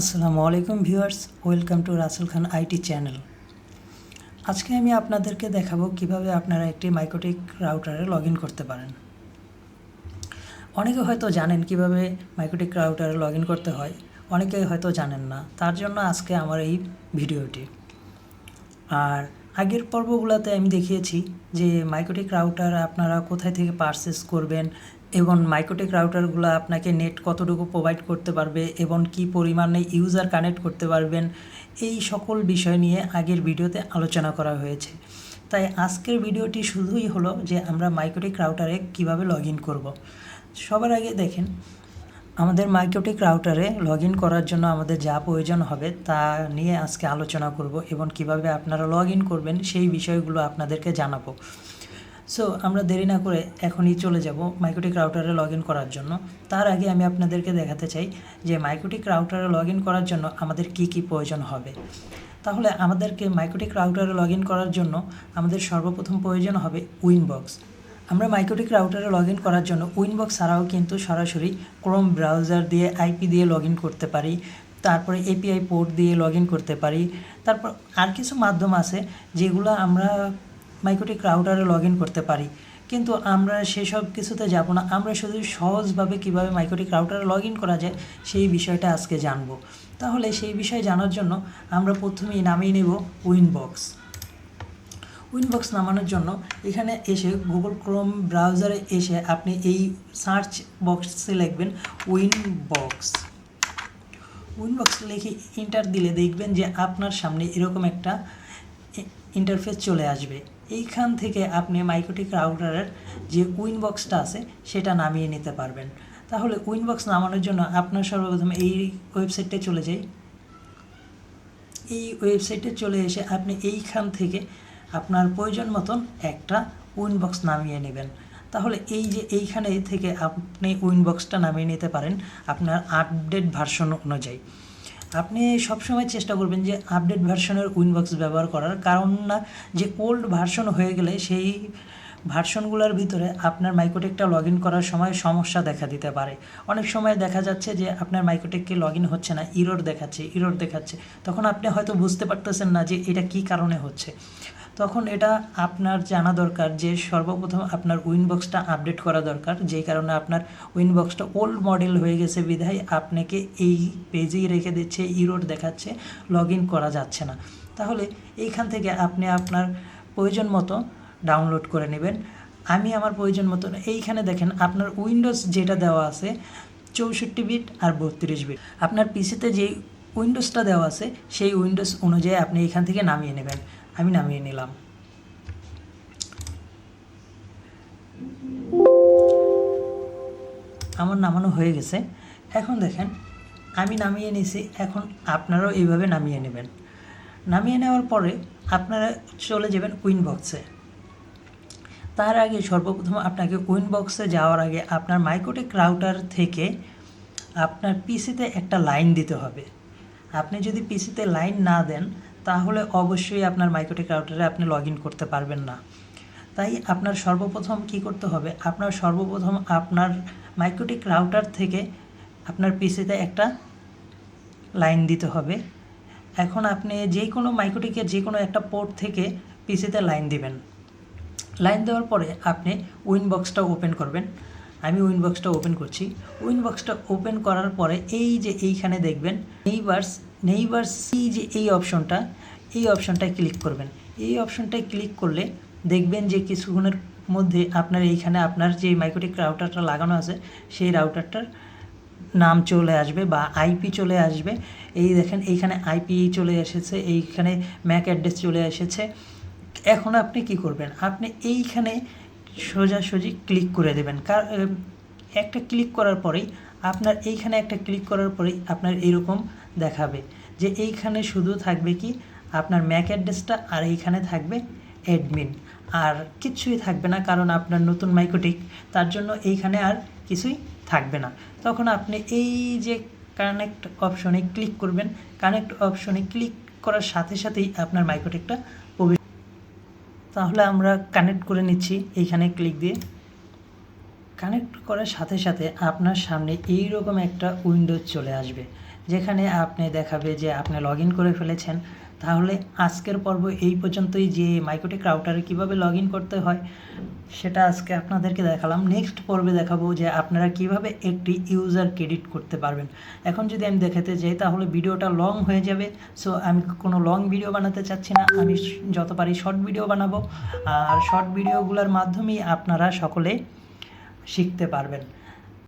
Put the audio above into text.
আসসালামু আলাইকুম viewers, welcome to রাসুল খান আইটি চ্যানেল। আজকে আমি আপনাদেরকে দেখাবো কীভাবে আপনারা একটি মাইক্রোটিক রাউটারে লগ করতে পারেন। অনেকে হয়তো জানেন কীভাবে মাইক্রোটিক রাউটারে লগ করতে হয়, অনেকে হয়তো জানেন না। তার জন্য আজকে আমার এই ভিডিওটি। আর আগের পর্বগুলোতে আমি দেখিয়েছি যে মাইক্রোটিক রাউটার আপনারা কোথায় থেকে পারচেস করবেন এবং মাইক্রোটিক রাউটারগুলো আপনাকে নেট কতটুকু প্রোভাইড করতে পারবে এবং কি পরিমাণে ইউজার কানেক্ট করতে পারবেন, এই সকল বিষয় নিয়ে আগের ভিডিওতে আলোচনা করা হয়েছে। তাই আজকের ভিডিওটি শুধুই হলো যে আমরা মাইক্রোটিক রাউটারে কীভাবে লগ ইন করব। সবার আগে দেখেন, আমাদের মাইক্রোটিক রাউটারে লগ ইন করার জন্য আমাদের যা প্রয়োজন হবে তা নিয়ে আজকে আলোচনা করব এবং কীভাবে আপনারা লগ ইন করবেন সেই বিষয়গুলো আপনাদেরকে জানাব। সো আমরা দেরি না করে এখনই চলে যাব মাইক্রোটিক রাউটারে লগ ইন করার জন্য। তার আগে আমি আপনাদেরকে দেখাতে চাই যে মাইক্রোটিক রাউটারে লগ ইন করার জন্য আমাদের কি কি প্রয়োজন হবে। তাহলে আমাদেরকে মাইক্রোটিক রাউটারে লগ ইন করার জন্য আমাদের সর্বপ্রথম প্রয়োজন হবে উইনবক্স আমরা মাইক্রোটিক রাউটারে লগ ইন করার জন্য উইনবক্স ছাড়াও কিন্তু সরাসরি ক্রোম ব্রাউজার দিয়ে আইপি দিয়ে লগ ইন করতে পারি, তারপরে এপিআই পোর্ট দিয়ে লগ ইন করতে পারি, তারপর আর কিছু মাধ্যম আছে যেগুলো আমরা মাইক্রোটিক রাউটারে লগ ইন করতে পারি। কিন্তু আমরা সেসব কিছুতে যাব না। আমরা শুধু সহজভাবে কীভাবে মাইক্রোটিক রাউটারে লগ ইন করা যায়, সেই বিষয়টা আজকে জানব। তাহলে সেই বিষয়ে জানার জন্য আমরা প্রথমেই নামিয়ে নেব উইনবক্স উইনবক্স নামানোর জন্য এখানে এসে গুগল ক্রোম ব্রাউজারে এসে আপনি এই সার্চ বক্সে লিখবেন উইনবক্স উইনবক্স লিখে ইন্টার দিলে দেখবেন যে আপনার সামনে এরকম একটা ইন্টারফেস চলে আসবে। এইখান থেকে আপনি মাইক্রোটিক রাউটারের যে উইনবক্সটা আছে, সেটা নামিয়ে নিতে পারবেন। তাহলে উইনবক্স নামানোর জন্য আপনার সর্বপ্রথম এই ওয়েবসাইটে চলে যাই। এই ওয়েবসাইটে চলে এসে আপনি এইখান থেকে আপনার প্রয়োজন মতন একটা উইনবক্স নামিয়ে নেবেন। তাহলে এই যে এইখানে থেকে আপনি উইনবক্সটা নামিয়ে নিতে পারেন, আপনার আপডেট ভার্সন অনুযায়ী। আপনি সবসময় চেষ্টা করবেন যে আপডেট ভার্সনের উইনবক্স ব্যবহার করার। কারণ না, যে ওল্ড ভার্সন হয়ে গেলে সেই ভার্সনগুলোর ভিতরে আপনার মাইক্রোটেকটা লগ ইন করার সময় সমস্যা দেখা দিতে পারে। অনেক সময় দেখা যাচ্ছে যে আপনার মাইক্রোটেককে লগ ইন হচ্ছে না ইরোর দেখাচ্ছে ইরোর দেখাচ্ছে। তখন আপনি হয়তো বুঝতে পারতেছেন না যে এটা কি কারণে হচ্ছে। তখন এটা আপনার জানা দরকার যে সর্বপ্রথম আপনার উইনবক্সটা আপডেট করা দরকার। যেই কারণে আপনার উইনবক্সটা ওল্ড মডেল হয়ে গেছে বিধায় আপনাকে এই পেজেই রেখে দিচ্ছে ইরোড দেখাচ্ছে লগ ইন করা যাচ্ছে না। তাহলে এইখান থেকে আপনি আপনার প্রয়োজন মতো ডাউনলোড করে নেবেন। আমি আমার প্রয়োজন মতো এইখানে দেখেন আপনার উইন্ডোজ যেটা দেওয়া আছে চৌষট্টি বিট আর বত্রিশ বিট আপনার পিসিতে যেই উইন্ডোজটা দেওয়া আছে, সেই উইন্ডোজ অনুযায়ী আপনি এখান থেকে নামিয়ে নেবেন। আমি নামিয়ে নিলাম। আমার নামানো হয়ে গেছে। এখন দেখেন, আমি নামিয়ে নিছি এখন আপনারাও এইভাবে নামিয়ে নেবেন। নামিয়ে নেওয়ার পরে আপনারা চলে যাবেন কুইন বক্সে তার আগে সর্বপ্রথম আপনাকে কুইন উইনবক্সে যাওয়ার আগে আপনার মাইক্রোটেক রাউটার থেকে আপনার পিসিতে একটা লাইন দিতে হবে। আপনি যদি পিসিতে লাইন না দেন তাহলে অবশ্যই আপনার মাইক্রোটেক রাউটারে আপনি লগ করতে পারবেন না। তাই আপনার সর্বপ্রথম কি করতে হবে? আপনার সর্বপ্রথম আপনার মাইক্রোটেক রাউটার থেকে আপনার পিসিতে একটা লাইন দিতে হবে। এখন আপনি যে কোনো মাইক্রোটিকের যে কোনো একটা পোর্ট থেকে পিসিতে লাইন দিবেন। লাইন দেওয়ার পরে আপনি উইনবক্সটা ওপেন করবেন। আমি উইনবক্সটা ওপেন করছি। উইনবক্সটা ওপেন করার পরে এই যে এইখানে দেখবেন, নেইবার্স নেইবার্স সি যে এই অপশনটা এই অপশনটায় ক্লিক করবেন। এই অপশনটায় ক্লিক করলে দেখবেন যে কিছুক্ষণের মধ্যে আপনার এইখানে আপনার যে মাইক্রোটিক রাউটারটা লাগানো আছে, সেই রাউটারটার নাম চলে আসবে বা আইপি চলে আসবে। এই দেখেন, এইখানে আইপি চলে এসেছে, এইখানে ম্যাক অ্যাড্রেস চলে এসেছে। এখন আপনি কি করবেন? আপনি এইখানে সোজাসুজি ক্লিক করে দেবেন। কার একটা ক্লিক করার পরেই, আপনার এইখানে একটা ক্লিক করার পরেই আপনার এরকম দেখাবে যে এইখানে শুধু থাকবে কি আপনার ম্যাক অ্যাড্রেসটা আর এইখানে থাকবে অ্যাডমিন আর কিছুই থাকবে না, কারণ আপনার নতুন মাইক্রোটিক তার জন্য এইখানে আর কিছুই থাকবে না। তখন আপনি এই যে কানেক্ট অপশনে ক্লিক করবেন কানেক্ট অপশনে ক্লিক করার সাথে সাথেই আপনার মাইক্রোটেকটা প্রবেশ তাহলে আমরা কানেক্ট করে নিচ্ছি এইখানে ক্লিক দিয়ে। কানেক্ট করার সাথে সাথে আপনার সামনে এই রকম একটা উইন্ডোজ চলে আসবে, যেখানে আপনি দেখাবে যে আপনি লগ করে ফেলেছেন। তাহলে আজকের পর্ব এই পর্যন্তই, যে মাইক্রোটেক রাউটারে কীভাবে লগ করতে হয়, সেটা আজকে আপনাদেরকে দেখালাম। নেক্সট পর্বে দেখাবো যে আপনারা কীভাবে একটি ইউজার ক্রেডিট করতে পারবেন। এখন যদি আমি দেখাতে যাই, তাহলে ভিডিওটা লং হয়ে যাবে। সো আমি কোনো লং ভিডিও বানাতে চাচ্ছি না। আমি যত পারি শর্ট ভিডিও বানাবো। আর শর্ট ভিডিওগুলোর মাধ্যমেই আপনারা সকলে শিখতে পারবেন।